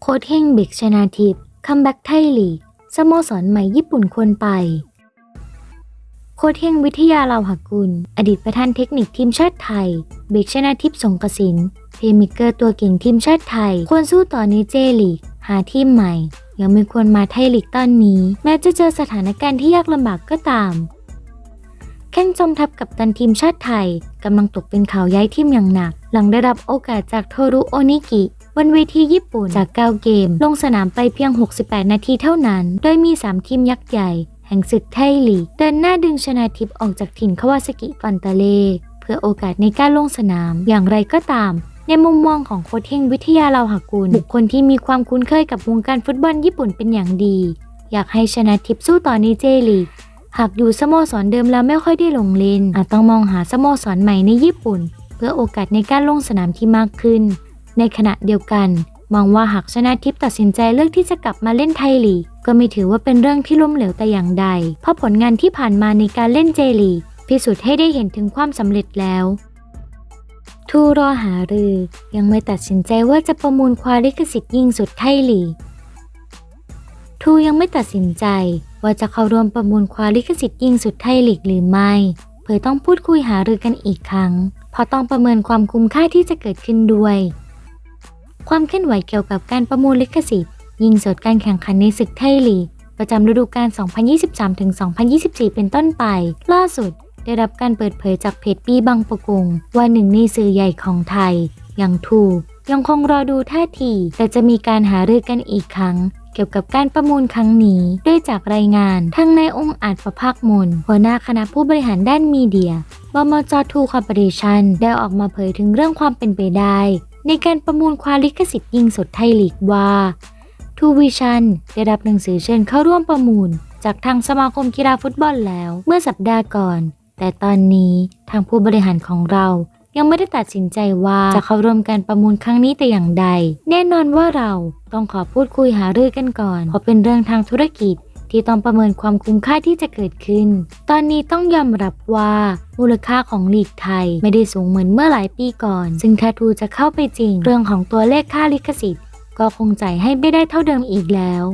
โค้ชเฮงเบกชนาทิพย์คัมแบ็กไทยลีกสโมสรใหม่ญี่ปุ่นควรไป โค้ชเฮงวิทยาลาวหกุล อดีตประธานเทคนิคทีมชาติไทยเบกชนาทิพย์สงกสินเพลมิเกอร์ตัวเก่งทีมชาติไทย ควรสู้ต่อในเจลีก หาทีมใหม่ ยังไม่ควรมาไทยลีกตอนนี้ แม้จะเจอสถานการณ์ที่ยากลำบากก็ตามแข้งจอมทัพกับตันทีมชาติไทยกำลังตกเป็นข่าวย้ายทีมอย่างหนัก หลังได้รับโอกาสจากโทรุโอนิกิบนเวทีญี่ปุ่นจาก 9 เกม ลงสนามไปเพียง 68 นาทีเท่านั้น โดยมี 3 ทีมยักษ์ใหญ่ แห่งศึกไทยลีกเดินหน้าดึงชนาทิพย์ออกจากถิ่นคาวาซากิฟันตาเล เพื่อโอกาสในการลงสนาม อย่างไรก็ตาม ในมุมมองของโค้ชเฮงวิทยาลาวหกุล บุคคลที่มีความคุ้นเคยกับวงการฟุตบอลญี่ปุ่นเป็นอย่างดี อยากให้ชนะทิพย์สู้ต่อในเจลีกหากอยู่สโมสรเดิมแล้วไม่ค่อยได้ลงเล่นอาจต้องมองหาสโมสรใหม่ในญี่ปุ่น พื่อโอกาสในการลงสนามที่มากขึ้น ในขณะเดียวกัน มองว่าหากชนะทิพย์ตัดสินใจเลือกที่จะกลับมาเล่นไทยลีกก็ไม่ถือว่าเป็นเรื่องที่ล้มเหลวแต่อย่างใด เพราะผลงานที่ผ่านมาในการเล่นเจลีกพิสูจน์ให้ได้เห็นถึงความสำเร็จแล้วทูรอหารือยังไม่ตัดสินใจว่าจะประมูลควาลิขสิทธิ์ยิงสุดไทยลีกทูยังไม่ตัดสินใจว่าจะเข้าร่วมประมูลควาลิขสิทธิ์ยิงสุดไทยลีกหรือไม่เผยต้องพูดคุยหารือกันอีกครั้ง เพราะต้องประเมินความคุ้มค่าที่จะเกิดขึ้นด้วย ความเคลื่อนไหวเกี่ยวกับการประมูลลิขสิทธิ์ ยิงสดการแข่งขันในศึกไทยลีกประจำฤดูกาล 2023-2024 เป็นต้นไป ล่าสุด ได้รับการเปิดเผยจากเพจปีบังปะกงว่าหนึ่งในสื่อใหญ่ของไทย อย่างทูยังคงรอดูท่าที แต่จะมีการหารือกันอีกครั้ง เกี่ยวกับการประมูลครั้งนี้ด้วยจากรายงานทางนายองค์อาจประภาคมนหัวหน้าคณะผู้บริหารด้านมีเดีย บมจทูคอร์ปอเรชันได้ออกมาเผยถึงเรื่องความเป็นไปได้ ในการประมูลควาลิขสิทธิ์ยิงสดไทยลีกว่าทูวิชันได้รับหนังสือเชิญเข้าร่วมประมูล จากทางสมาคมกีฬาฟุตบอลแล้วเมื่อสัปดาห์ก่อน แต่ตอนนี้ทางผู้บริหารของเรายังไม่ได้ตัดสินใจว่าจะเข้าร่วมการประมูลครั้งนี้แต่อย่างใด แน่นอนว่าเราต้องขอพูดคุยหารือกันก่อนเพราะเป็นเรื่องทางธุรกิจ ที่ต้องประเมินความคุ้มค่าที่จะเกิดขึ้น ตอนนี้ต้องยอมรับว่ามูลค่าของลีกไทยไม่ได้สูงเหมือนเมื่อหลายปีก่อน ซึ่งถ้าทูจะเข้าไปจริง เรื่องของตัวเลขค่าลิขสิทธิ์ ก็คงจ่ายให้ไม่ได้เท่าเดิมอีกแล้ว